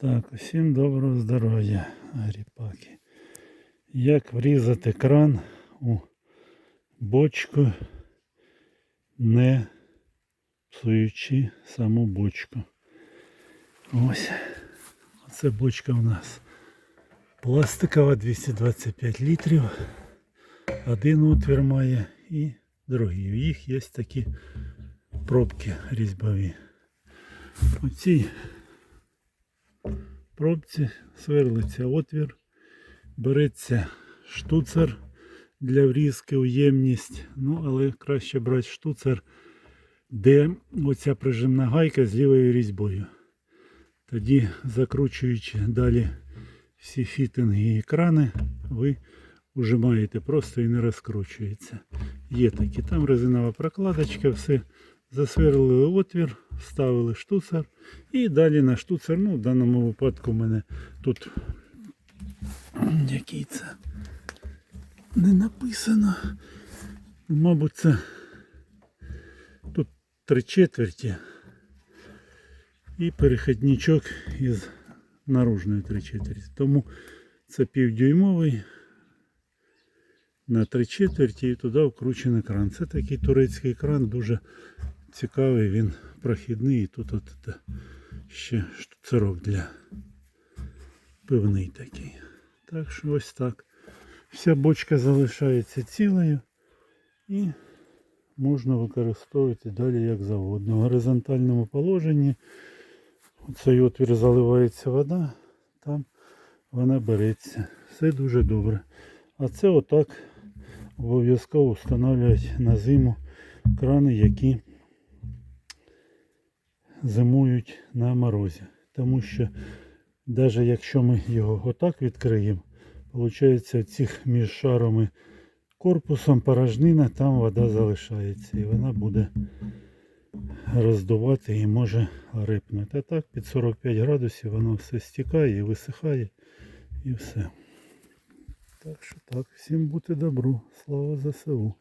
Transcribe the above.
Так, усім доброго здоров'я, ріпаки. Як врізати кран у бочку, не псуючи саму бочку. Ось. Оце бочка у нас пластикова 225 літрів. Один отвір має і другий. У їх є такі пробки різьбові. У цій пробці сверлиться отвір, береться штуцер для врізки у ємність. Ну, але краще брати штуцер, де оця прижимна гайка з лівою різьбою. Тоді, закручуючи далі всі фітинги і екрани, ви ужимаєте просто і не розкручується. Є такі, там резинова прокладочка, все. Засверлили отвір, вставили штуцер і далі на штуцер. Ну, в даному випадку в мене тут який це не написано. Мабуть, це тут три четверті і перехідничок із наружної три четверті. Тому це півдюймовий на три четверті і туди вкручений кран. Це такий турецький кран, дуже цікавий, він прохідний і тут от ще штуцерок для пивний такий. Так що ось так. Вся бочка залишається цілою і можна використовувати далі як завгодно. В горизонтальному положенні цей отвір заливається вода, там вона береться. Все дуже добре. А це отак обов'язково встановлюють на зиму крани, які зимують на морозі. Тому що навіть якщо ми його отак відкриємо, виходить цих між шарами корпусом порожнина, там вода залишається і вона буде роздувати і може рипнути. А так під 45 градусів воно все стікає і висихає і все. Так що так, всім бути добру. Слава ЗСУ.